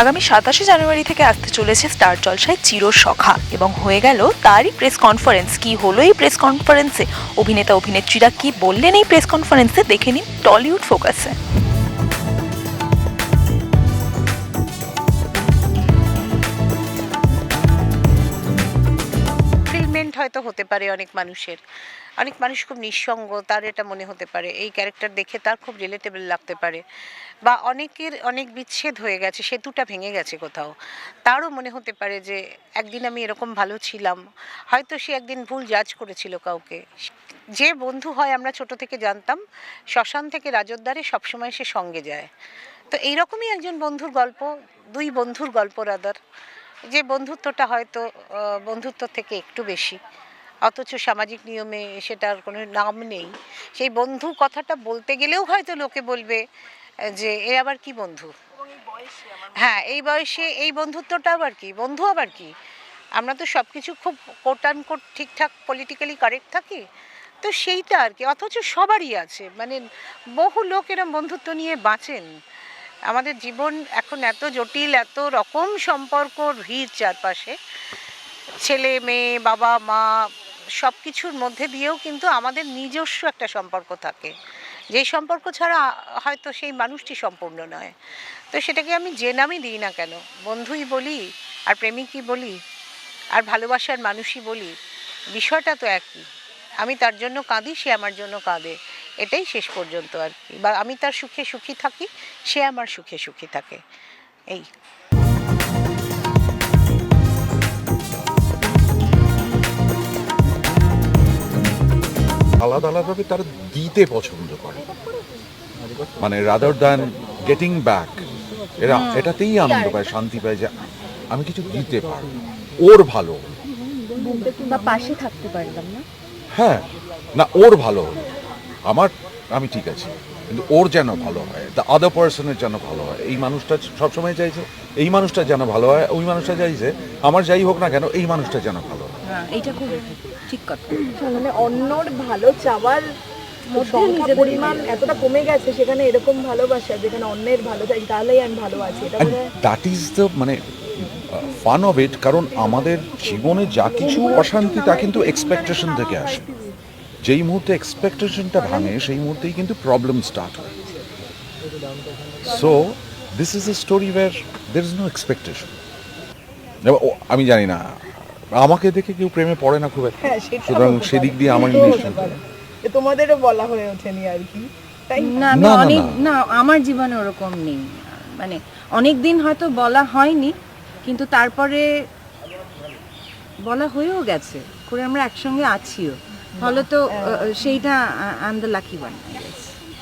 আগামী সাতাশে জানুয়ারি থেকে আসতে চলেছে স্টার জলসায় চির সখা এবং হয়ে গেল তারই প্রেস কনফারেন্স। কি হলো এই প্রেস কনফারেন্সে? অভিনেতা, অভিনেত্রীরা কি বললেন এই প্রেস কনফারেন্সে? দেখে নিন টলিউড ফোকাসে। হয়তো হতে পারে অনেক মানুষের। অনেক মানুষ খুব নিঃসঙ্গ, তার এটা মনে হতে পারে। এই ক্যারেক্টার দেখে তার খুব রিলেটেবল লাগতে পারে। বা অনেকের অনেক বিচ্ছেদ হয়ে গেছে, সেতুটা ভেঙে গেছে কোথাও। তারও মনে হতে পারে যে, একদিন আমি এরকম ভালো ছিলাম। হয়তো সে একদিন ভুল জাজ করেছিল কাউকে। যে বন্ধু হয় আমরা ছোট থেকে জানতাম, শ্মশান থেকে রাজদ্বারে সবসময় সে সঙ্গে যায়। তো এইরকমই একজন বন্ধুর গল্প, দুই বন্ধুর গল্প রাদার যে বন্ধুত্বটা হয়তো বন্ধুত্ব থেকে একটু বেশি। অথচ সামাজিক নিয়মে সেটার কোনো নাম নেই। সেই বন্ধু কথাটা বলতে গেলেও হয়তো লোকে বলবে যে এ আবার কি বন্ধু? হ্যাঁ এই বয়সে এই বন্ধুত্বটা আবার কি? বন্ধু আবার কি? আমরা তো সব কিছু খুব কোট কোট ঠিকঠাক পলিটিক্যালি কারেক্ট থাকি। তো সেইটা আর কি। অথচ সবারই আছে। মানে বহু লোক এরম বন্ধুত্ব নিয়ে বাঁচেন। আমাদের জীবন এখন এত জটিল, এত রকম সম্পর্ক ভিড় চারপাশে। ছেলে, মেয়ে, বাবা, মা সব কিছুর মধ্যে দিয়েও কিন্তু আমাদের নিজস্ব একটা সম্পর্ক থাকে। যেই সম্পর্ক ছাড়া হয়তো সেই মানুষটি সম্পূর্ণ নয়। তো সেটাকে আমি যে নামই দিই না কেন, বন্ধুই বলি আর প্রেমিকই বলি আর ভালোবাসার মানুষই বলি, বিষয়টা তো একই। আমি তার জন্য কাঁদি, সে আমার জন্য কাঁদে। এটাই শেষ পর্যন্ত আর কি। বা আমি তার সুখে সুখী থাকি সে আমার সুখে সুখী থাকে। এই। আলাদা আলাদাভাবে তারা দিতে পছন্দ করে। মানে রাদার দ্যান গেটিং ব্যাক এরা এটাতেই আনন্দ পায় শান্তি পায় যে আমি কিছু দিতে পারি ওর ভালো। পাশে থাকতে পারলাম না। হ্যাঁ না ওর ভালো। হলো আমার আমি ঠিক আছি। কিন্তু ওর যেন ভালো হয় দ্য আদার পার্সনের যেন ভালো হয় এই মানুষটা সবসময় চাইছে এই মানুষটা যেন ভালো হয় ওই মানুষটা চাইছে আমার যাই হোক না কেন এই মানুষটা যেন ভালো হয়। হ্যাঁ এইটা খুব ঠিক কথা। মানে অন্যর ভালো চাওয়ার পরিমাণ এতটা কমে গেছে সেখানে এরকম ভালোবাসা যেখানে অন্যের ভালো চাই তাহলেই আমি ভালো আছি। দ্যাট ইজ দ্য মানে ফান অফ ইট কারণ আমাদের জীবনে যা কিছু অশান্তি তা কিন্তু এক্সপেকটেশন থেকে আসে। যেই মুহূর্তে এক্সপেকটেশনটা ভাঙে সেই মুহূর্তেই কিন্তু প্রবলেম স্টার্ট হয়। So this is a story where there is no expectation আমি জানি না আমাকে দেখে কেউ প্রেমে পড়ে না খুব একটা। হ্যাঁ, সুতরাং সেদিক দিয়ে আমার তোমাদেরও বলা হয়ে ওঠেনি আর কি তাই না? আমি অনেক। না আমার জীবনে ওরকম নেই। মানে অনেক দিন হয়তো বলা হয়নি কিন্তু তারপরে বলা হয়েও গেছে। করে আমরা একসঙ্গে আছিও। ফলে তো সেইটা আই দ্য লাকি ওয়ান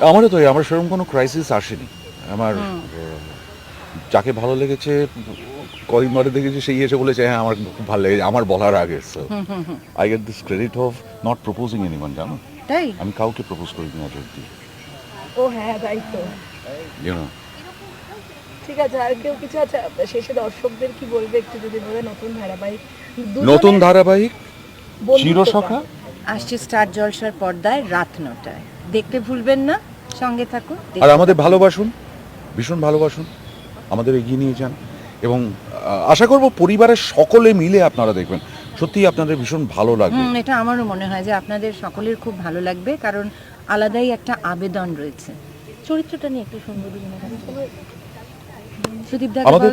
আমারও তো আমার সেরকম কোনো ক্রাইসিস আসেনি। আমার যাকে ভালো লেগেছে কদিন ধরে দেখেছি সেই এসে বলেছে হ্যাঁ আমার খুব ভালো লেগেছে আমার বলার আগে so I get this credit of not proposing anyone জানো? তাই? আমি কাউকে প্রপোজ করি না সত্যি ও হ্যাঁ তাই তো। ইউনো ঠিক আছে আর কেউ কিছু আছে? শেষে দর্শকদের কি বলবে একটু যদি বলে? নতুন ধারাবাহিক নতুন ধারাবাহিক। চিরসখা? আসছে স্টার জলসার পর্দায় রাত নটায়। দেখতে ভুলবেন না সঙ্গে থাকো আর আমাদের ভালোবাসুন ভীষণ ভালোবাসুন আমাদের এগিয়ে নিয়ে যান। এবং আশা করব পরিবারের সকলে মিলে আপনারা দেখবেন। সত্যি আপনাদের ভীষণ ভালো লাগবে। এটা আমারও মনে হয় যে আপনাদের সকলের খুব ভালো লাগবে কারণ আলাদাই একটা আবেদন রয়েছে। চরিত্রটা নিয়ে একটু সুন্দর সুদীপ দাকে আমাদের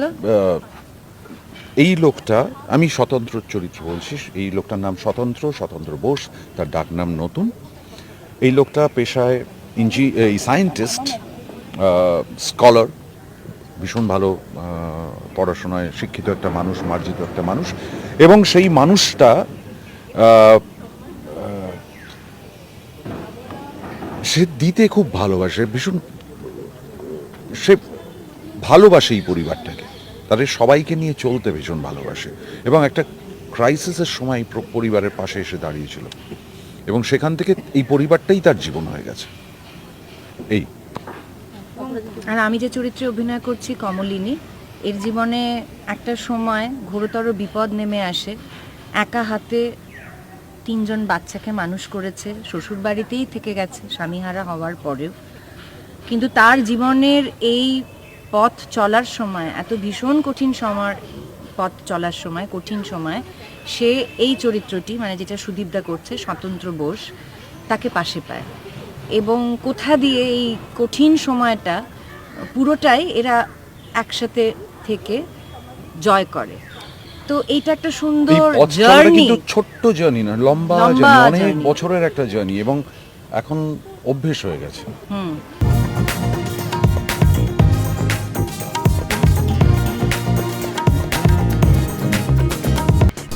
এই লোকটা, আমি স্বতন্ত্র চরিত্র বলছি, এই লোকটার নাম স্বতন্ত্র স্বতন্ত্র বোস, তার ডাক নাম নতুন। এই লোকটা পেশায় ইঞ্জি, এই সায়েন্টিস্ট স্কলার, ভীষণ ভালো পড়াশোনায় শিক্ষিত একটা মানুষ, মার্জিত একটা মানুষ, এবং সেই মানুষটা সে দিতে খুব ভালোবাসে, ভীষণ, সে ভালোবাসে এই পরিবারটাকে। তাদের সবাইকে নিয়ে চলতে ভীষণ ভালোবাসে এবং একটা ক্রাইসিসের সময় পরিবারের পাশে এসে দাঁড়িয়েছিল। এবং সেখান থেকে এই পরিবারটাই তার জীবন হয়ে গেছে। এই। আর আমি যে চরিত্রে অভিনয় করছি কমলিনী, এর জীবনে একটা সময় ঘোরতর বিপদ নেমে আসে। একা হাতে তিনজন বাচ্চাকে মানুষ করেছে শ্বশুর বাড়িতেই থেকে গেছে, স্বামীহারা হওয়ার পরেও। কিন্তু তার জীবনের এই পথ চলার সময় এত ভীষণ কঠিন সময় পথ চলার সময় কঠিন সময় সে এই চরিত্রটি মানে যেটা সুদীপদা করছে স্বতন্ত্র বোস তাকে পাশে পায়। এবং কোথা দিয়ে এই কঠিন সময়টা পুরোটাই এরা একসাথে থেকে জয় করে। তো এইটা একটা সুন্দর জার্নি কিন্তু ছোট্ট জার্নি না লম্বা লম্বা জার্নি অনেক বছরের একটা জার্নি এবং এখন অভ্যেস হয়ে গেছে। হুম।